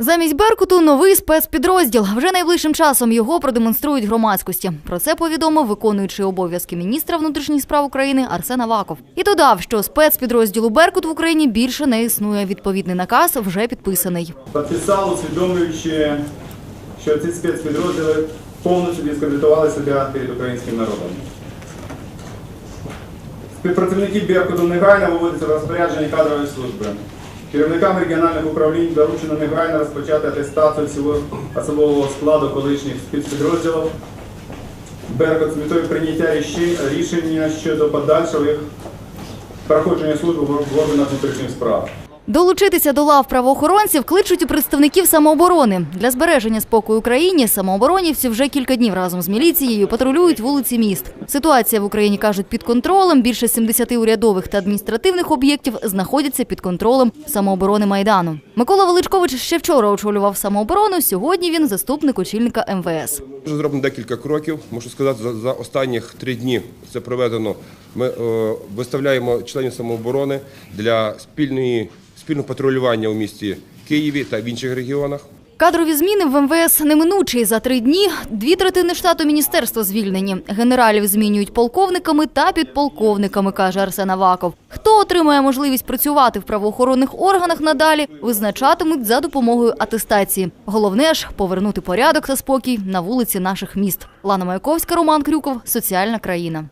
Замість Беркуту новий спецпідрозділ. Вже найближчим часом його продемонструють громадськості. Про це повідомив виконуючий обов'язки міністра внутрішніх справ України Арсен Аваков. І додав, що спецпідрозділу Беркут в Україні більше не існує. Відповідний наказ вже підписаний. Підписав, усвідомлюючи, що ці спецпідрозділи повністю дискредитували себе перед українським народом. Співпрацівники Беркуту негайно виводяться в розпорядження кадрової служби. Керівникам регіональних управлінь доручено негайно розпочати атестацію всього особового складу колишніх спецпідрозділів Беркут з метою прийняття рішення щодо подальшого їх проходження служби в органах внутрішніх справ. Долучитися до лав правоохоронців кличуть і представників самооборони. Для збереження спокою Україні самооборонівці вже кілька днів разом з міліцією патрулюють вулиці міст. Ситуація в Україні кажуть під контролем. Більше 70 урядових та адміністративних об'єктів знаходяться під контролем самооборони майдану. Микола Величкович ще вчора очолював самооборону. Сьогодні він заступник очільника МВС. Вже зроблено декілька кроків. Можу сказати, за, останніх три дні це проведено. Ми е, виставляємо членів самооборони для спільної спільного патрулювання у місті Києві та в інших регіонах. Кадрові зміни в МВС неминучі. За три дні дві третини штату міністерства звільнені. Генералів змінюють полковниками та підполковниками, каже Арсен Аваков. Хто отримає можливість працювати в правоохоронних органах надалі, визначатимуть за допомогою атестації. Головне ж повернути порядок та спокій на вулиці наших міст. Лана Маяковська, Роман Крюков, Соціальна країна.